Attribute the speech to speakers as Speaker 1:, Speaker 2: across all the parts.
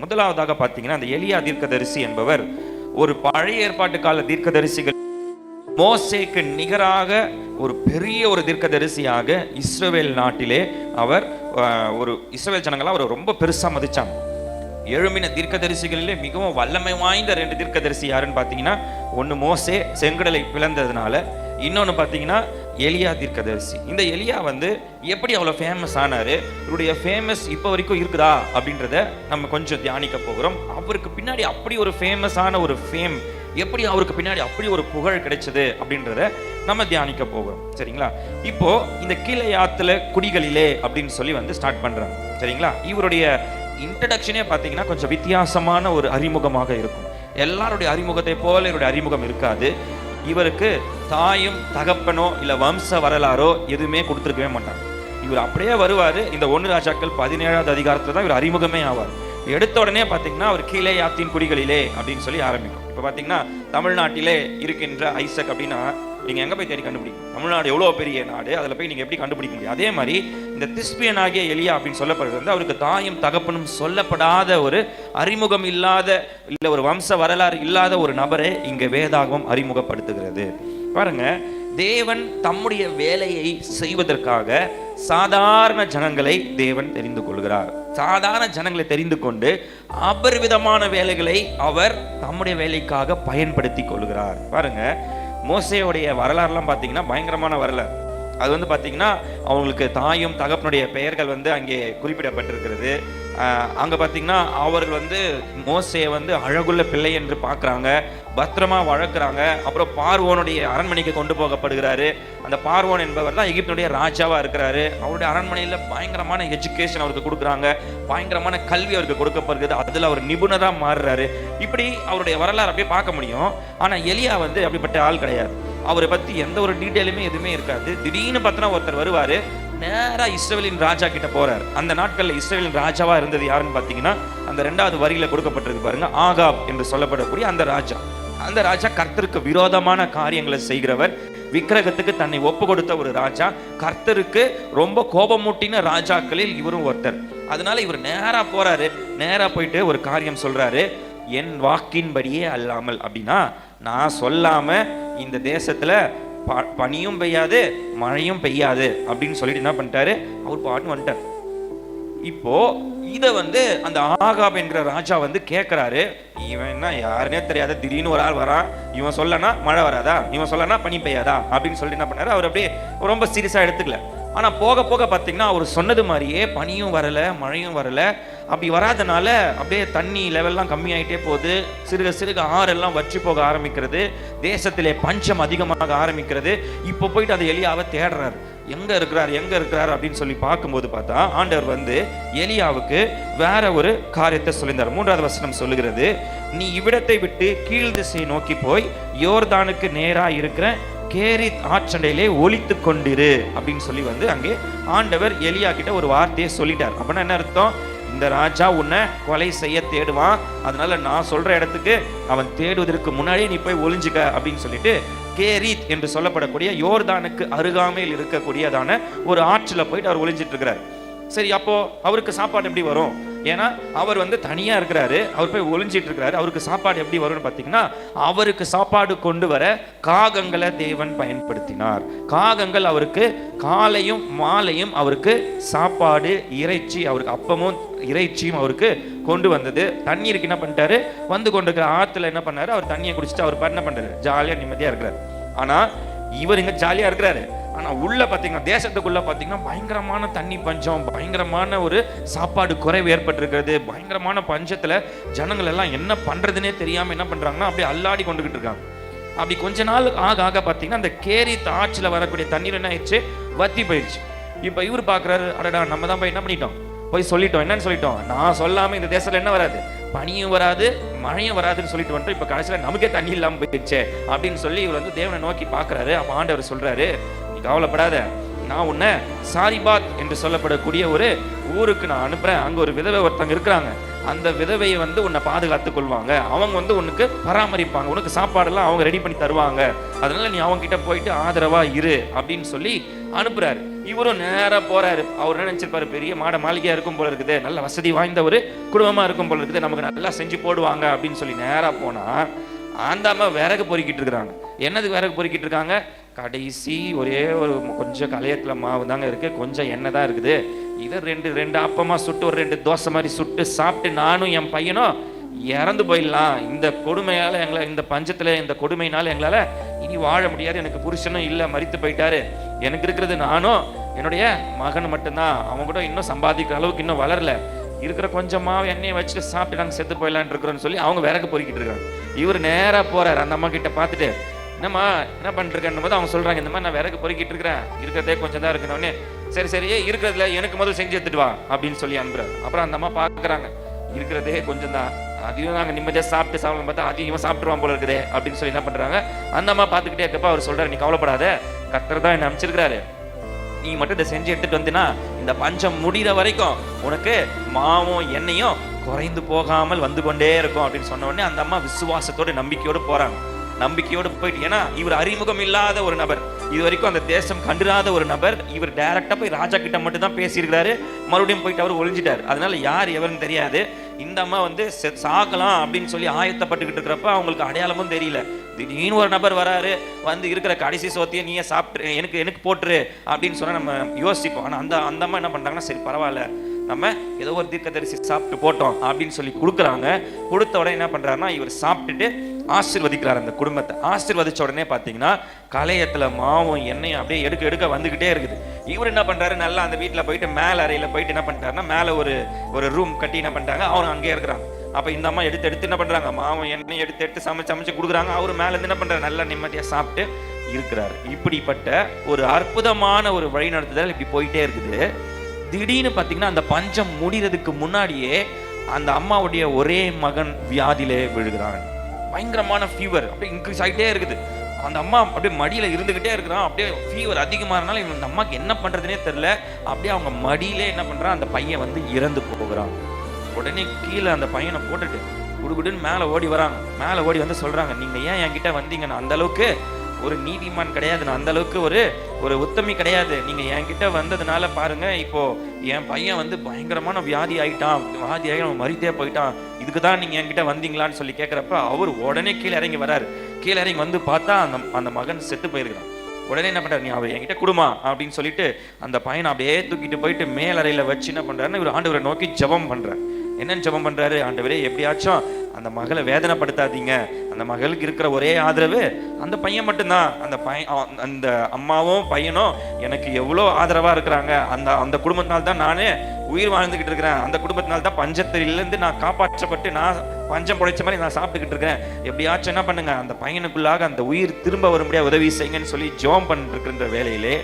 Speaker 1: முதலாவதாக பார்த்தீங்கன்னா அந்த எளிய தீர்க்கதரிசி என்பவர் ஒரு பழைய ஏற்பாட்டு கால தீர்க்கதரிசிகள் மோசேக்கு நிகராக ஒரு பெரிய ஒரு தீர்க்கதரிசியாக இஸ்ரேல் நாட்டிலே அவர் ஒரு இஸ்ரேல் ஜனங்களை அவர் ரொம்ப பெருசா மதிச்சாங்க. எழுமின தீர்க்கதரிசிகளிலே மிகவும் வல்லமை வாய்ந்த ரெண்டு தீர்க்கதரிசி யாருன்னு பார்த்தீங்கன்னா ஒன்று மோசே செங்கடலை பிளந்ததுனால இன்னொன்று பார்த்தீங்கன்னா எலியா தீர்க்கதரிசி. இந்த எலியா வந்து எப்படி அவ்வளோ ஃபேமஸ் ஆனார்? இவருடைய ஃபேமஸ் இப்போ வரைக்கும் இருக்குதா? அப்படின்றத நம்ம கொஞ்சம் தியானிக்க போகிறோம். அவருக்கு பின்னாடி அப்படி ஒரு ஃபேமஸான ஒரு ஃபேம் எப்படி அவருக்கு பின்னாடி அப்படி ஒரு புகழ் கிடைச்சது அப்படின்றத நம்ம தியானிக்க போகிறோம். சரிங்களா? இப்போ இந்த கீழையாத்துல குடிகளிலே அப்படின்னு சொல்லி வந்து ஸ்டார்ட் பண்றாங்க. சரிங்களா? இவருடைய இன்ட்ரடக்ஷனே பார்த்தீங்கன்னா கொஞ்சம் வித்தியாசமான ஒரு அறிமுகமாக இருக்கும். எல்லாருடைய அறிமுகத்தை போல இவருடைய அறிமுகம் இருக்காது. இவருக்கு தாயும் தகப்பனோ இல்லை வம்ச வரலாறோ எதுவுமே கொடுத்துருக்கவே மாட்டார். இவர் அப்படியே வருவார். இந்த ஒன்று ராஜாக்கள் பதினேழாவது அதிகாரத்தில் தான் இவர் அறிமுகமே ஆவார். எடுத்த உடனே பார்த்தீங்கன்னா அவர் கீழே யாத்தின் குடிகளிலே அப்படின்னு சொல்லி ஆரம்பிக்கும். இப்போ பார்த்தீங்கன்னா தமிழ்நாட்டிலே இருக்கின்ற ஐசக் அப்படின்னா நீங்கள் எங்கே போய் தேடி கண்டுபிடிக்கும் தமிழ்நாடு எவ்வளோ பெரிய நாடு? அதில் போய் நீங்கள் எப்படி கண்டுபிடிக்க முடியும்? அதே மாதிரி இந்த திஸ்பியன் ஆகிய எலியா அப்படின்னு சொல்லப்படுறது வந்து அவருக்கு தாயும் தகப்பனும் சொல்லப்படாத ஒரு அறிமுகம் இல்லாத இல்லை ஒரு வம்ச வரலாறு இல்லாத ஒரு நபரை இங்கே வேதாகமம் அறிமுகப்படுத்துகிறது. பாருங்க தேவன் தம்முடைய வேலையை செய்வதற்காக சாதாரண ஜனங்களை தேவன் தெரிந்து கொள்கிறார். சாதாரண ஜனங்களை தெரிந்து கொண்டு அபரிவிதமான வேலைகளை அவர் தம்முடைய வேலைக்காக பயன்படுத்தி கொள்கிறார். பாருங்க மோசேயுடைய வரலாறுலாம் பார்த்தீங்கன்னா பயங்கரமான வரலாறு. அது வந்து பார்த்தீங்கன்னா அவங்களுக்கு தாயும் தகப்பனுடைய பெயர்கள் வந்து அங்கே குறிப்பிடப்பட்டிருக்கிறது. அங்கே பார்த்தீங்கன்னா அவர்கள் வந்து மோசையை வந்து அழகுள்ள பிள்ளை என்று பார்க்குறாங்க. பத்திரமா வளர்க்குறாங்க. அப்புறம் பார்வோனுடைய அரண்மனைக்கு கொண்டு போகப்படுகிறாரு. அந்த பார்வோன் என்பவர் தான் எகிப்துடைய ராஜாவாக இருக்கிறாரு. அவருடைய அரண்மனையில் பயங்கரமான எஜுகேஷன் அவருக்கு கொடுக்குறாங்க. பயங்கரமான கல்வி அவருக்கு கொடுக்கப்படுகிறது. அதில் அவர் நிபுணராக மாறுறாரு. இப்படி அவருடைய வரலாறு அப்படியே பார்க்க முடியும். ஆனால் எலியா வந்து அப்படிப்பட்ட ஆள் கிடையாது. அவரை பற்றி எந்த ஒரு டீட்டெயிலுமே எதுவுமே இருக்காது. திடீர்னு பார்த்தனா ஒருத்தர் வருவார். நேராக இஸ்ரேலின் ராஜா கிட்ட போறார். அந்த நாட்களில் இஸ்ரேலின் ராஜாவா இருந்தது யாருன்னு பார்த்தீங்கன்னா அந்த ரெண்டாவது வரியில கொடுக்கப்பட்டிருக்கு பாருங்க ஆகாப் என்று சொல்லப்படக்கூடிய அந்த ராஜா. அந்த ராஜா கர்த்தருக்கு விரோதமான காரியங்களை செய்கிறவர். விக்கிரகத்துக்கு தன்னை ஒப்பு கொடுத்த ஒரு ராஜா. கர்த்தருக்கு ரொம்ப கோபமூட்டின ராஜாக்களில் இவரும் ஒருத்தர். அதனால இவர் நேராக போறாரு. நேராக போயிட்டு ஒரு காரியம் சொல்றாரு. என் வாக்கின்படியே அல்லாமல். அப்படின்னா நான் சொல்லாம இந்த தேசத்துல ப- பனியும் பெய்யாது மழையும் பெய்யாது அப்படின்னு சொல்லிட்டு என்ன பண்ணிட்டாரு? அவர் பாட்டு வந்துட்டார். இப்போ இதை வந்து அந்த ஆகாப் என்கிற ராஜா வந்து கேட்குறாரு இவன் என்ன யாருனே தெரியாத திடீர்னு ஒரு ஆள் வரான். இவன் சொல்லனா மழை வராதா? இவன் சொல்லனா பனி பெய்யாதா? அப்படின்னு சொல்லிட்டு என்ன பண்ணாரு? அவர் அப்படியே ரொம்ப சீரியஸாக எடுத்துக்கல. ஆனால் போக போக பார்த்தீங்கன்னா அவர் சொன்னது மாதிரியே பனியும் வரலை மழையும் வரலை. அப்படி வராதனால அப்படியே தண்ணி லெவல்லாம் கம்மியாயிட்டே போகுது. சிறுக சிறுக ஆறெல்லாம் வற்றி போக ஆரம்பிக்கிறது. தேசத்திலே பஞ்சம் அதிகமாக ஆரம்பிக்கிறது. இப்போ போயிட்டு அந்த எலியாவை தேடுறாரு. எங்கே இருக்கிறார் எங்கே இருக்கிறார் அப்படின்னு சொல்லி பார்க்கும்போது பார்த்தா ஆண்டவர் வந்து எலியாவுக்கு வேற ஒரு காரியத்தை சொல்லியிருந்தார். மூன்றாவது வசனம் சொல்லுகிறது நீ இவ்விடத்தை விட்டு கீழ் திசையை நோக்கி போய் யோர்தானுக்கு நேராக இருக்கிற கேரித் ஆற்றண்டையிலே ஒழித்து கொண்டிரு. அப்படின்னு சொல்லி வந்து அங்கே ஆண்டவர் எலியா கிட்ட ஒரு வார்த்தையை சொல்லிட்டார். அப்படின்னா என்ன அர்த்தம்? இந்த ராஜா உன்னை கொலை செய்ய தேடுவான். அதனால நான் சொல்ற இடத்துக்கு அவன் தேடுவதற்கு முன்னாடியே நீ போய் ஒளிஞ்சுக்க அப்படின்னு சொல்லிட்டு கேரீத் என்று சொல்லப்படக்கூடிய யோர்தானுக்கு அருகாமையில் இருக்கக்கூடியதான ஒரு ஆற்றில் போயிட்டு அவர் ஒளிஞ்சிட்டு இருக்கிறார். சரி அப்போ அவருக்கு சாப்பாடு எப்படி வரும்? ஏன்னா அவர் வந்து தனியாக இருக்கிறாரு அவர் போய் ஒளிஞ்சிட்டு இருக்கிறாரு அவருக்கு சாப்பாடு எப்படி வரும்னு பார்த்தீங்கன்னா அவருக்கு சாப்பாடு கொண்டு வர காகங்களை தேவன் பயன்படுத்தினார். காகங்கள் அவருக்கு காலையும் மாலையும் அவருக்கு சாப்பாடு இறைச்சி அவருக்கு அப்பமும் இறைச்சியும் அவருக்கு கொண்டு வந்தது. தண்ணீருக்கு என்ன பண்ணிட்டாரு? வந்து கொண்டிருக்கிற ஆற்றுல என்ன பண்ணாரு? அவர் தண்ணியை குடிச்சிட்டு அவர் என்ன பண்ணுறாரு ஜாலியாக நிம்மதியாக இருக்கிறாரு. ஆனால் இவர் இங்கே ஜாலியாக இருக்கிறாரு. ஆனால் உள்ள பார்த்தீங்கன்னா தேசத்துக்குள்ள பார்த்தீங்கன்னா பயங்கரமான தண்ணி பஞ்சம் பயங்கரமான ஒரு சாப்பாடு குறைவு ஏற்பட்டிருக்கிறது. பயங்கரமான பஞ்சத்தில் ஜனங்கள் எல்லாம் என்ன பண்ணுறதுன்னே தெரியாமல் என்ன பண்ணுறாங்கன்னா அப்படியே அல்லாடி கொண்டுகிட்டு இருக்காங்க. அப்படி கொஞ்ச நாள் ஆக ஆக பார்த்தீங்கன்னா அந்த கேரி ஆற்றில் வரக்கூடிய தண்ணீர் என்ன ஆயிடுச்சு? வத்தி போயிடுச்சு. இப்போ இவர் பார்க்குறாரு அடடா நம்ம தான் போய் என்ன பண்ணிட்டோம்? போய் சொல்லிட்டோம். என்னன்னு சொல்லிட்டோம்? நான் சொல்லாமல் இந்த தேசத்தில் என்ன வராது? பனியும் வராது மழையும் வராதுன்னு சொல்லிட்டு வந்துட்டு இப்போ கடைசியில் நமக்கே தண்ணி இல்லாமல் போயிடுச்சே அப்படின்னு சொல்லி இவர் வந்து தேவனை நோக்கி பார்க்குறாரு அப்போ ஆண்டவர் சொல்கிறாரு கவலைப்படாத. நான் உன்னை சாரிபாத் என்று சொல்லப்படக்கூடிய ஒரு ஊருக்கு நான் அனுப்புறேன். அங்க ஒரு விதவை ஒருத்தங்க இருக்கிறாங்க. அந்த விதவையை வந்து உன்னை பாதுகாத்துக் கொள்வாங்க. அவங்க வந்து உனக்கு பராமரிப்பாங்க. உனக்கு சாப்பாடெல்லாம் அவங்க ரெடி பண்ணி தருவாங்க. அதனால நீ அவங்க கிட்ட போயிட்டு ஆதரவா இரு அப்படின்னு சொல்லி அனுப்புறாரு. இவரும் நேரா போறாரு. அவர் என்ன நினைச்சிருப்பாரு? பெரிய மாட மாளிகையா இருக்கும் போல இருக்குது. நல்ல வசதி வாய்ந்த ஒரு குடும்பமா இருக்கும் போல இருக்குது. நமக்கு நல்லா செஞ்சு போடுவாங்க அப்படின்னு சொல்லி நேரா போனா அந்த அம்மா விறகு பொறுக்கிட்டு இருக்கிறாங்க. என்னதுக்கு விறகு பொறுக்கிட்டு இருக்காங்க? கடைசி ஒரே ஒரு கொஞ்சம் கலையத்தில் மாவு தாங்க இருக்குது கொஞ்சம் எண்ணெய் தான் இருக்குது. இதை ரெண்டு ரெண்டு அப்பமாக சுட்டு ஒரு ரெண்டு தோசை மாதிரி சுட்டு சாப்பிட்டு நானும் என் பையனும் இறந்து போயிடலாம். இந்த கொடுமையால் எங்களை இந்த பஞ்சத்தில் இந்த கொடுமையினால் எங்களால் இனி வாழ முடியாது. எனக்கு புருஷனும் இல்லை மறித்து போயிட்டாரு. எனக்கு இருக்கிறது நானும் என்னுடைய மகன் மட்டும்தான். அவன் கூட இன்னும் சம்பாதிக்கிற அளவுக்கு இன்னும் வளரல. இருக்கிற கொஞ்சமாக எண்ணெயை வச்சுட்டு சாப்பிட்டு நாங்கள் செத்து போயிடலான் இருக்கிறோன்னு சொல்லி அவங்க விறகு பொறுக்கிட்டு இருக்காங்க. இவர் நேராக போகிறார் அந்த அம்மா கிட்ட பார்த்துட்டு என்னம்மா என்ன பண்ணிருக்கேன் போது அவங்க சொல்றாங்க இந்த மாதிரி நான் விறகு பொறுக்கிட்டு இருக்கிறேன். இருக்கிறதே கொஞ்சம் தான் இருக்குன்னு சரி சரி இருக்கிறதுல எனக்கு முதல் செஞ்சு எடுத்துட்டு வா அப்படின்னு சொல்லி அனுப்புறாரு. அப்புறம் அந்த அம்மா பார்க்கறாங்க இருக்கிறதே கொஞ்சம் தான். அதையும் நாங்கள் நிம்மதியாக சாப்பிட்டு சாப்பிடலாம் பார்த்தா அதிகமாக சாப்பிட்டுருவான் போல இருக்குதே அப்படின்னு சொல்லி என்ன பண்ணுறாங்க அந்த அம்மா பார்த்துக்கிட்டே இருக்கப்ப அவர் சொல்கிறார் நீ கவலைப்படாத கத்தர் தான் என்ன அமைச்சிருக்கிறாரு நீ மட்டும் இதை செஞ்சு எடுத்துட்டு வந்தினா இந்த பஞ்சம் முடிகிற வரைக்கும் உனக்கு மாவும் எண்ணெயும் குறைந்து போகாமல் வந்து கொண்டே இருக்கும் அப்படின்னு சொன்ன உடனே அந்த அம்மா விசுவாசத்தோட நம்பிக்கையோடு போகிறாங்க நம்பிக்கையோடு போயிட்டு ஏன்னா இவர் அறிமுகம் இல்லாத ஒரு நபர். இது வரைக்கும் அந்த தேசம் கண்டுறாத ஒரு நபர். இவர் டைரக்டா போய் ராஜா கிட்ட மட்டும் தான் பேசியிருக்கிறாரு. மறுபடியும் போயிட்டு அவர் ஒளிஞ்சிட்டார். அதனால யார் எவருன்னு தெரியாது. இந்த அம்மா வந்து செ- சாகலாம் அப்படின்னு சொல்லி ஆயத்தப்பட்டுக்கிட்டு இருக்கிறப்ப அவங்களுக்கு அடையாளமும் தெரியல. திடீர்னு ஒரு நபர் வராரு. வந்து இருக்கிற கடைசி சோத்தையை நீயே சாப்பிட்டு எனக்கு எனக்கு போட்டுரு அப்படின்னு சொன்னா நம்ம யோசிப்போம். ஆனா அந்த அந்த அம்மா என்ன பண்றாங்கன்னா சரி பரவாயில்ல. நம்ம ஏதோ ஒரு தீர்க்கதரிசி சாப்பிட்டு போட்டோம் அப்படின்னு சொல்லி கொடுக்குறாங்க. கொடுத்த உடனே என்ன பண்றாருன்னா இவர் சாப்பிட்டுட்டு ஆசிர்வதிக்கிறார் அந்த குடும்பத்தை. ஆசிர்வதிச்ச உடனே பார்த்தீங்கன்னா கலையத்தில் மாவும் எண்ணெயும் அப்படியே எடுக்க எடுக்க வந்துக்கிட்டே இருக்குது. இவர் என்ன பண்ணுறாரு நல்லா அந்த வீட்டில் போயிட்டு மேலே அறையில் போயிட்டு என்ன பண்ணிட்டாருன்னா மேலே ஒரு ஒரு ரூம் கட்டி என்ன பண்ணிட்டாங்க அவன் அங்கேயே இருக்கிறாங்க. அப்போ இந்த அம்மா எடுத்து எடுத்து என்ன பண்ணுறாங்க மாவும் எண்ணெய் எடுத்து எடுத்து சமைச்சு சமைச்சு கொடுக்குறாங்க. அவர் மேலேருந்து என்ன பண்ணுறாரு நல்லா நிம்மதியாக சாப்பிட்டு இருக்கிறாரு. இப்படிப்பட்ட ஒரு அற்புதமான ஒரு வழிநடத்துதல் இப்படி போயிட்டே இருக்குது. திடீர்னு பார்த்தீங்கன்னா அந்த பஞ்சம் முடிகிறதுக்கு முன்னாடியே அந்த அம்மாவுடைய ஒரே மகன் வியாதியிலே விழுகிறான். பயங்கரமான ஃபீவர் அப்படியே இன்க்ரீஸ் ஆகிட்டே இருக்குது. அந்த அம்மா அப்படியே மடியில் இருந்துக்கிட்டே இருக்கிறான். அப்படியே ஃபீவர் அதிகமாகறனால இவன் அந்த அம்மாக்கு என்ன பண்ணுறதுனே தெரில அப்படியே அவங்க மடியிலே என்ன பண்ணுறான் அந்த பையன் வந்து இறந்து போகிறான். உடனே கீழே அந்த பையனை போட்டுட்டு குடுகுடுன்னு மேலே ஓடி வராங்க. மேலே ஓடி வந்து சொல்கிறாங்க நீங்கள் ஏன் என்கிட்ட வந்தீங்க நான் அந்த அளவுக்கு ஒரு நீதிமான் கிடையாது. நான் அந்த அளவுக்கு ஒரு ஒரு உத்தமி கிடையாது. நீங்க என்கிட்ட வந்ததுனால பாருங்க இப்போ என் பையன் வந்து பயங்கரமான வியாதி ஆயிட்டான். வியாதி ஆகி அவன் மறித்தே போயிட்டான். இதுக்கு தான் நீங்க என்கிட்ட வந்தீங்களான்னு சொல்லி கேட்குறப்ப அவர் உடனே கீழே இறங்கி வராரு. கீழே இறங்கி வந்து பார்த்தா அந்த அந்த மகன் செத்து போயிருக்கிறான். உடனே என்ன பண்றாரு? நீ அவர் என்கிட்ட கொடுமா அப்படின்னு சொல்லிட்டு அந்த பையனை அப்படியே தூக்கிட்டு போயிட்டு மேலறையில வச்சு என்ன பண்றாருன்னு இவர் ஆண்டவரை நோக்கி ஜெபம் பண்றாரு. என்னன்னு ஜெபம் பண்றாரு? ஆண்டவரே எப்படியாச்சும் அந்த மகளை வேதனைப்படுத்தாதீங்க. அந்த மகளுக்கு இருக்கிற ஒரே ஆதரவு அந்த பையன் மட்டும்தான். அந்த பையன் அந்த அம்மாவும் பையனும் எனக்கு எவ்வளோ ஆதரவாக இருக்கிறாங்க. அந்த அந்த குடும்பத்தினால தான் நானே உயிர் வாழ்ந்துக்கிட்டு இருக்கிறேன். அந்த குடும்பத்தினால தான் பஞ்சத்திலிருந்து நான் காப்பாற்றப்பட்டு நான் பஞ்சம் புடைச்ச மாதிரி நான் சாப்பிட்டுக்கிட்டு இருக்கிறேன். எப்படியாச்சும் என்ன பண்ணுங்க? அந்த பையனுக்குள்ளாக அந்த உயிர் திரும்ப வரும்படியாக உதவி செய்யுங்கன்னு சொல்லி ஜோம் பண்ணிட்டு இருக்கின்ற வேலையிலே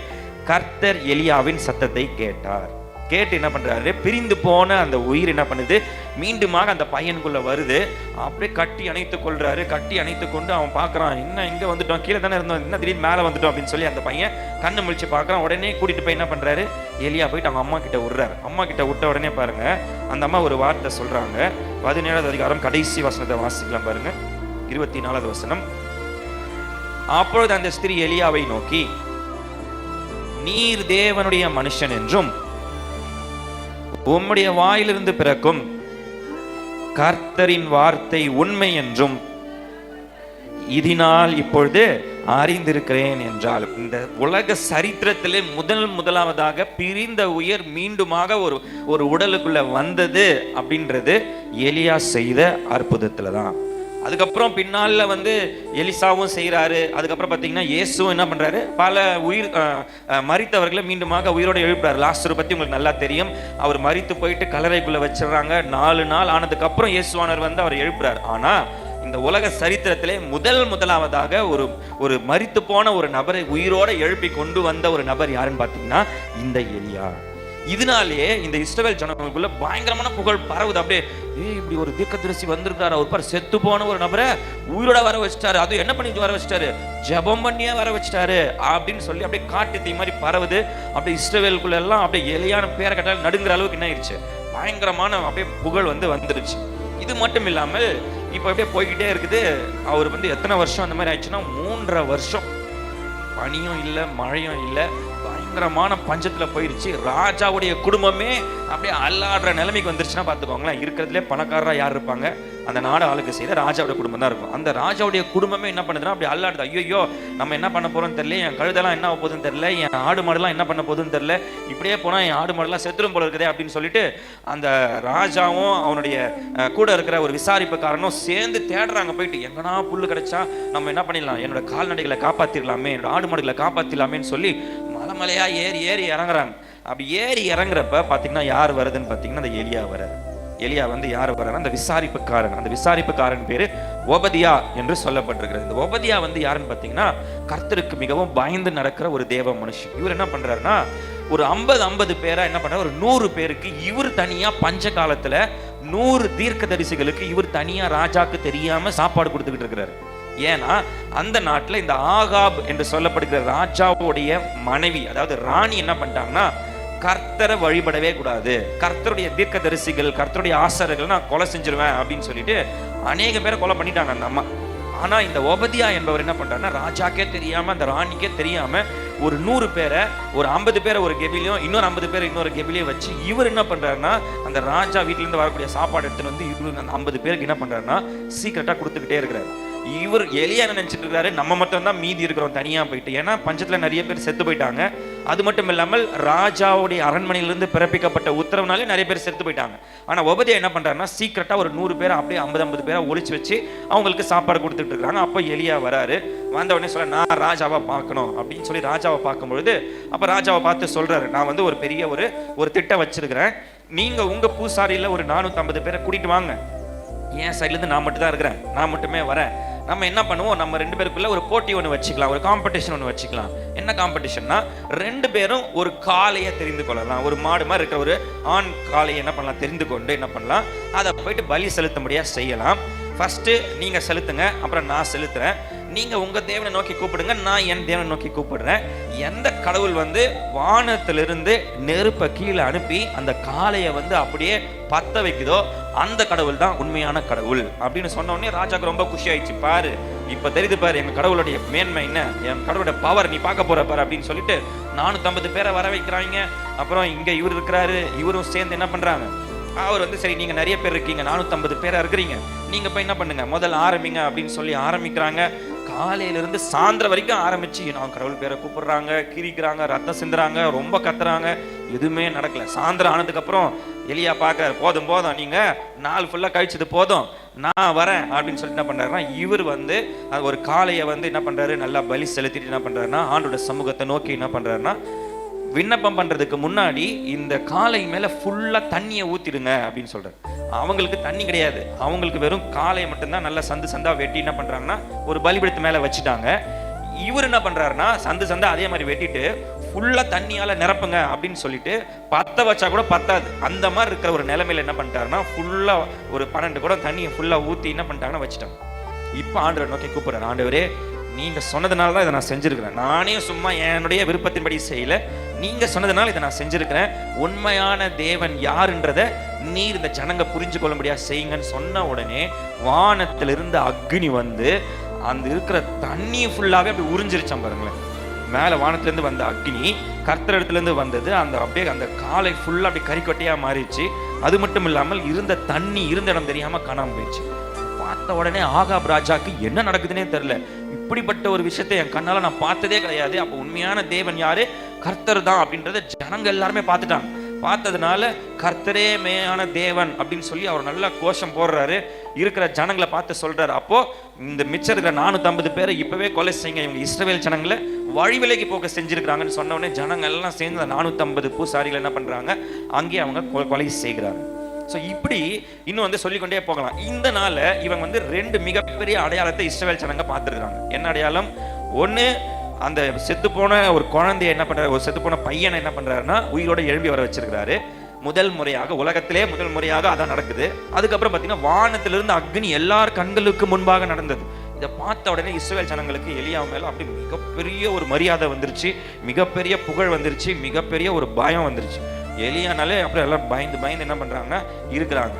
Speaker 1: கர்த்தர் எலியாவின் சத்தத்தை கேட்டார். கேட்டு என்ன பண்றாரு? பிரிந்து போன அந்த உயிர் என்ன பண்ணுது? மீண்டுமாக அந்த பையனுக்குள்ள வருது. அப்படியே கட்டி அணைத்து கொள்றாரு. கட்டி அணைத்து கொண்டு அவன் பார்க்குறான் என்ன இங்க வந்துட்டோம். கீழே தானே இருந்தோம். என்ன திடீர்னு மேலே வந்துட்டோம்? அப்படின்னு சொல்லி அந்த பையன் கண்ணு முழிச்சு பார்க்குறான். உடனே கூட்டிட்டு போய் என்ன பண்றாரு? எலியா போயிட்டு அவங்க அம்மா கிட்ட விடுறாரு. அம்மா கிட்ட விட்ட உடனே பாருங்க அந்த அம்மா ஒரு வார்த்தை சொல்றாங்க. பதினேழாவது அதிகாரம் கடைசி வசனத்தை வாசிக்கலாம் பாருங்க. இருபத்தி நாலாவது வசனம். அப்பொழுது அந்த ஸ்திரீ எலியாவை நோக்கி நீர் தேவனுடைய மனுஷன் என்றும் உம்முடைய வாயிலிருந்து பிறக்கும். கர்த்தரின் வார்த்தை உண்மை என்றும் இதனால் இப்பொழுது அறிந்திருக்கிறேன் என்றால் இந்த உலக சரித்திரத்திலே முதல் முதலாவதாக பிரிந்த உயர் மீண்டுமாக ஒரு ஒரு உடலுக்குள்ள வந்தது அப்படின்றது எலியா செய்த அற்புதத்தில் தான் அதுக்கப்புறம் பின்னால் வந்து எலிசாவும் செய்கிறாரு அதுக்கப்புறம் பார்த்தீங்கன்னா இயேசுவும் என்ன பண்றாரு? பல உயிர் மறித்தவர்களை மீண்டுமாக உயிரோடு எழுப்புறாரு லாஸ்டர் பற்றி உங்களுக்கு நல்லா தெரியும். அவர் மறித்து போயிட்டு கலரைக்குள்ளே வச்சிடுறாங்க. நாலு நாள் ஆனதுக்கப்புறம் இயேசுவானர் இயேசுவானவர் வந்து அவர் எழுப்புறாரு. ஆனால் இந்த உலக சரித்திரத்திலே முதல் முதலாவதாக ஒரு ஒரு மறித்து போன ஒரு நபரை உயிரோட எழுப்பி கொண்டு வந்த ஒரு நபர் யாருன்னு பார்த்தீங்கன்னா இந்த எலியா. இதனாலேயே இந்த இஸ்ரவேல் ஜனங்களுக்குள்ள பயங்கரமான புகழ் பரவுது. அப்படியே ஏய் இப்படி ஒரு தீர்க்கதரிசி வந்திருக்காரு அவர் பாரு செத்து போன ஒரு நபரை உயிரோட வர வச்சிட்டாரு. அது என்ன பண்ணிட்டு வர வச்சிட்டாரு? ஜெபம் பண்ணியே வர வச்சிட்டாரு அப்படின்னு சொல்லி அப்படியே காட்டு தீ மாதிரி பரவுது. அப்படியே இஸ்ரவேலுக்குள்ள எல்லாம் அப்படியே எலியான பேரை கட்டால் நடுங்கிற அளவுக்கு என்ன ஆயிடுச்சு பயங்கரமான அப்படியே புகழ் வந்து வந்துருச்சு. இது மட்டும் இல்லாமல் இப்போ அப்படியே போய்கிட்டே இருக்குது. அவர் வந்து எத்தனை வருஷம் அந்த மாதிரி ஆயிடுச்சுன்னா? மூன்றரை வருஷம். பனியும் இல்லை மழையும் இல்லை. பயங்கரமான பஞ்சத்தில் போயிருச்சு. ராஜாவுடைய குடும்பமே அப்படியே அல்லாடுற நிலைமைக்கு வந்துருச்சுன்னா பார்த்துக்கோங்களேன். இருக்கிறதுலே பணக்காரராக யார் இருப்பாங்க? அந்த நாடு ஆளுக்கு செய்த ராஜாவுடைய குடும்பம் தான் இருக்கும். அந்த ராஜாவுடைய குடும்பமே என்ன பண்ணுதுன்னா அப்படி அல்லாடுது. ஐயோ நம்ம என்ன பண்ண போறோம்னு தெரியல. என் கழுதெல்லாம் என்ன போகுதுன்னு தெரியல. என் ஆடு மாடுலாம் என்ன பண்ண போகுதுன்னு தெரியல. இப்படியே போனால் என் ஆடு மாடுலாம் செத்துரும் போல இருக்குதே அப்படின்னு சொல்லிட்டு அந்த ராஜாவும் அவனுடைய கூட இருக்கிற ஒரு விசாரிப்புக்காரனும் சேர்ந்து தேடுறாங்க போயிட்டு எங்கன்னா புல்லு கிடைச்சா நம்ம என்ன பண்ணிடலாம்? என்னோட கால்நடைகளை காப்பாற்றிடலாமே என்னோட ஆடு மாடுகளை காப்பாத்திரலாமேன்னு சொல்லி மலையா ஏறி ஏறி இறங்குறாங்க. அப்படி ஏறி இறங்குறப்ப பார்த்தீங்கன்னா யார் வருதுன்னு பார்த்தீங்கன்னா அந்த எலியா வர எலியா வந்து யார் வர்றாரு அந்த விசாரிப்புக்காரன் அந்த விசாரிப்புக்காரன் பேரு ஒபதியா என்று சொல்லப்பட்டிருக்கிறது. இந்த ஓபதியா வந்து யாருன்னு பார்த்தீங்கன்னா கர்த்தருக்கு மிகவும் பயந்து நடக்கிற ஒரு தேவ மனுஷன். இவர் என்ன பண்றாருன்னா ஒரு ஐம்பது ஐம்பது பேரா என்ன பண்றாரு? ஒரு நூறு பேருக்கு இவர் தனியா பஞ்ச காலத்துல நூறு தீர்க்க தரிசிகளுக்கு இவர் தனியா ராஜாக்கு தெரியாம சாப்பாடு கொடுத்துக்கிட்டு இருக்கிறாரு. ஏன்னா அந்த நாட்டில் இந்த ஆகாப் என்று சொல்லப்படுகிற ராஜாவுடைய மனைவி அதாவது ராணி என்ன பண்ணிட்டாங்கன்னா கர்த்தரை வழிபடவே கூடாது. கர்த்தருடைய தீர்க்க தரிசிகள் கர்த்தருடைய ஆசாரர்கள் நான் கொலை செஞ்சிருவேன் அப்படின்னு சொல்லிட்டு அநேக பேரை கொலை பண்ணிட்டாங்க அந்த அம்மா. ஆனால் இந்த ஒபதியா என்பவர் என்ன பண்ணுறாருன்னா ராஜாக்கே தெரியாமல் அந்த ராணிக்கே தெரியாமல் ஒரு நூறு பேரை ஒரு ஐம்பது பேரை ஒரு கெபிலையும் இன்னொரு ஐம்பது பேரை இன்னொரு கெபிலையும் வச்சு இவர் என்ன பண்ணுறாருன்னா அந்த ராஜா வீட்டிலேருந்து வரக்கூடிய சாப்பாடு எடுத்துகிட்டு வந்து இவரு அந்த ஐம்பது பேருக்கு என்ன பண்ணுறாருன்னா சீக்கிரட்டாக கொடுத்துக்கிட்டே இருக்கிறாரு. இவர் எலியா நினைச்சிட்டு இருக்காரு? நம்ம மட்டும் தான் மீதி இருக்கிறோம் தனியா போயிட்டு. ஏன்னா பஞ்சத்துல நிறைய பேர் செத்து போயிட்டாங்க. அது மட்டும் இல்லாமல் ராஜாவுடைய அரண்மனையிலிருந்து பிறப்பிக்கப்பட்ட உத்தரவுனாலே நிறைய பேர் செத்து போயிட்டாங்க. ஆனா உபதியா என்ன பண்றாருன்னா சீக்கிரட்டா ஒரு நூறு பேரை அப்படியே ஐம்பது ஐம்பது பேரை ஒழிச்சு வச்சு அவங்களுக்கு சாப்பாடு கொடுத்துட்டு இருக்காங்க. அப்போ எலியா வராரு. வந்த உடனே சொல்ல நான் ராஜாவை பார்க்கணும். அப்படின்னு சொல்லி ராஜாவை பார்க்கும்பொழுது அப்ப ராஜாவை பார்த்து சொல்றாரு நான் வந்து ஒரு பெரிய ஒரு ஒரு திட்டம் வச்சிருக்கிறேன். நீங்க உங்க பூசாரியில ஒரு நானூத்தி ஐம்பது பேரை கூட்டிட்டு வாங்க. என் சைட்லேருந்து நான் மட்டும் தான் இருக்கிறேன். நான் மட்டுமே வரேன். நம்ம என்ன பண்ணுவோம்? நம்ம ரெண்டு பேருக்குள்ள ஒரு போட்டி ஒன்று வச்சுக்கலாம். ஒரு காம்படிஷன் ஒன்று வச்சுக்கலாம். என்ன காம்படிஷன்னா ரெண்டு பேரும் ஒரு காளையை தெரிந்து கொள்ளலாம். ஒரு மாடு மாதிரி இருக்கிற ஒரு ஆண் காளையை என்ன பண்ணலாம்? தெரிந்து கொண்டு என்ன பண்ணலாம்? அதை போயிட்டு பலி செலுத்தும்படியாக செய்யலாம். ஃபஸ்ட்டு நீங்கள் செலுத்துங்க. அப்புறம் நான் செலுத்துகிறேன் நீங்கள் உங்கள் தேவனை நோக்கி கூப்பிடுங்க நான் என் தேவனை நோக்கி கூப்பிடுறேன். எந்த கடவுள் வந்து வானத்திலிருந்து நெருப்பை கீழே அனுப்பி அந்த காளையை வந்து அப்படியே பத்த வைக்குதோ அந்த கடவுள் தான் உண்மையான கடவுள். அப்படின்னு சொன்னோடனே ராஜாவுக்கு ராஜாக்கு ரொம்ப குஷி ஆயிடுச்சு பாரு இப்போ தெரியுது பாரு எங்கள் கடவுளுடைய மேன்மை என்ன? என் கடவுளோட பவர் நீ பார்க்க போற பாரு அப்படின்னு சொல்லிட்டு நானூற்றம்பது பேரை வர வைக்கிறாங்க. அப்புறம் இங்கே இவர் இருக்கிறாரு இவரும் சேர்ந்து என்ன பண்ணுறாங்க அவர் வந்து சரி நீங்க நிறைய பேர் இருக்கீங்க நானூத்தம்பது பேரா இருக்கிறீங்க. நீங்க போய் என்ன பண்ணுங்க? முதல்ல ஆரம்பிங்க அப்படின்னு சொல்லி ஆரம்பிக்கிறாங்க. காலையிலிருந்து சாயந்தரம் வரைக்கும் ஆரம்பிச்சு நான் கடவுள் பேரை கூப்பிடுறாங்க கிரிக்கிறாங்க ரத்தம் சிந்துறாங்க ரொம்ப கத்துறாங்க. எதுவுமே நடக்கல. சாயந்தரம் ஆனதுக்கப்புறம் எலியா பார்க்க போதும் போதும் நீங்கள் நாள் ஃபுல்லாக கழிச்சது போதும். நான் வரேன். அப்படின்னு சொல்லிட்டு என்ன பண்ணுறாருன்னா இவர் வந்து ஒரு காளையை வந்து என்ன பண்ணுறாரு நல்லா பலி செலுத்திட்டு என்ன பண்ணுறாருன்னா ஆண்டோட சமூகத்தை நோக்கி என்ன பண்ணுறாருன்னா விண்ணப்பம் பண்ணுறதுக்கு முன்னாடி இந்த காலை மேலே ஃபுல்லாக தண்ணியை ஊற்றிடுங்க அப்படின்னு சொல்கிறார் அவங்களுக்கு தண்ணி கிடையாது. அவங்களுக்கு வெறும் காலையை மட்டும்தான் நல்லா சந்து சந்தா வெட்டி என்ன பண்ணுறாங்கன்னா ஒரு பலிபீடத்து மேலே வச்சுட்டாங்க. இவர் என்ன பண்ணுறாருன்னா சந்து சந்தா அதே மாதிரி வெட்டிட்டு ஃபுல்லாக தண்ணியால் நிரப்புங்க அப்படின்னு சொல்லிட்டு பற்ற வச்சா கூட பத்தாது. அந்த மாதிரி இருக்கிற ஒரு நிலமையில என்ன பண்ணிட்டாருன்னா ஃபுல்லாக ஒரு பன்னெண்டு கூட தண்ணியை ஃபுல்லாக ஊற்றி என்ன பண்ணிட்டாங்கன்னா வச்சுட்டாங்க. இப்போ ஆண்டவர் நோக்கி கூப்பிடுறாரு ஆண்டவரே நீங்கள் சொன்னதுனால தான் இதை நான் செஞ்சுருக்கிறேன். நானே சும்மா என்னுடைய விருப்பத்தின்படி செய்யலை. நீங்க சொன்னதுனால இதை நான் செஞ்சிருக்கிறேன். உண்மையான தேவன் யாருன்றத நீர் இந்த ஜனங்க புரிஞ்சு கொள்ளும்படியா செய்யுங்கன்னு சொன்ன உடனே வானத்திலிருந்து அக்னி வந்து அந்த இருக்கிற தண்ணி ஃபுல்லாகவே அப்படி உறிஞ்சிருச்சான் பாருங்களேன். மேலே வானத்துலேருந்து வந்த அக்னி கர்த்தர் இடத்துலேருந்து வந்தது. அந்த அப்படியே அந்த காலை ஃபுல்லாக அப்படி கறிக்கொட்டையாக மாறிடுச்சு. அது மட்டும் இல்லாமல் இருந்த தண்ணி இருந்த இடம் தெரியாமல் காணாமல் போயிடுச்சு. பார்த்த உடனே ஆகாப் ராஜாக்கு என்ன நடக்குதுன்னே தெரில இப்படிப்பட்ட ஒரு விஷயத்தை என் கண்ணால் நான் பார்த்ததே கிடையாது. அப்போ உண்மையான தேவன் யாரு? கர்த்தர் தான் அப்படின்றத ஜனங்க எல்லாருமே பார்த்துட்டாங்க. பார்த்ததுனால கர்த்தரே மேயான தேவன் அப்படின்னு சொல்லி அவர் நல்லா கோஷம் போடுறாரு. இருக்கிற ஜனங்களை பார்த்து சொல்றாரு. அப்போ இந்த மிச்சம் இருக்கிற நானூத்தம்பது பேரை இப்பவே கொலை செய்யுங்க. இவங்க இஸ்ரவேல் ஜனங்களை வழி விலைக்கு போக செஞ்சிருக்கிறாங்கன்னு சொன்ன உடனே ஜனங்கள் எல்லாம் சேர்ந்து அந்த நானூத்தம்பது பூசாரிகள் என்ன பண்றாங்க? அங்கேயே அவங்க கொ- கொலை செய்கிறாங்க. ஸோ இப்படி இன்னும் வந்து சொல்லிக்கொண்டே போகலாம். இந்த நாளில் இவங்க வந்து ரெண்டு மிகப்பெரிய அடையாளத்தை இஸ்ரவேல் ஜனங்க பார்த்துருக்காங்க என்ன அடையாளம்? ஒன்று அந்த செத்து போன ஒரு குழந்தைய என்ன பண்ணுறாரு ஒரு செத்து போன பையனை என்ன பண்ணுறாருன்னா உயிரோட எழும்பி வர வச்சிருக்கிறாரு. முதல் முறையாக உலகத்திலே முதல் முறையாக அதான் நடக்குது. அதுக்கப்புறம் பார்த்தீங்கன்னா வானத்திலிருந்து அக்னி எல்லார் கண்களுக்கு முன்பாக நடந்தது. இதை பார்த்த உடனே இஸ்ரேல் ஜனங்களுக்கு எலியா மேல அப்படி மிகப்பெரிய ஒரு மரியாதை வந்துருச்சு. மிகப்பெரிய புகழ் வந்துருச்சு. மிகப்பெரிய ஒரு பயம் வந்துருச்சு. எலியானாலே அப்புறம் எல்லாம் பயந்து பயந்து என்ன பண்ணுறாங்க இருக்கிறாங்க.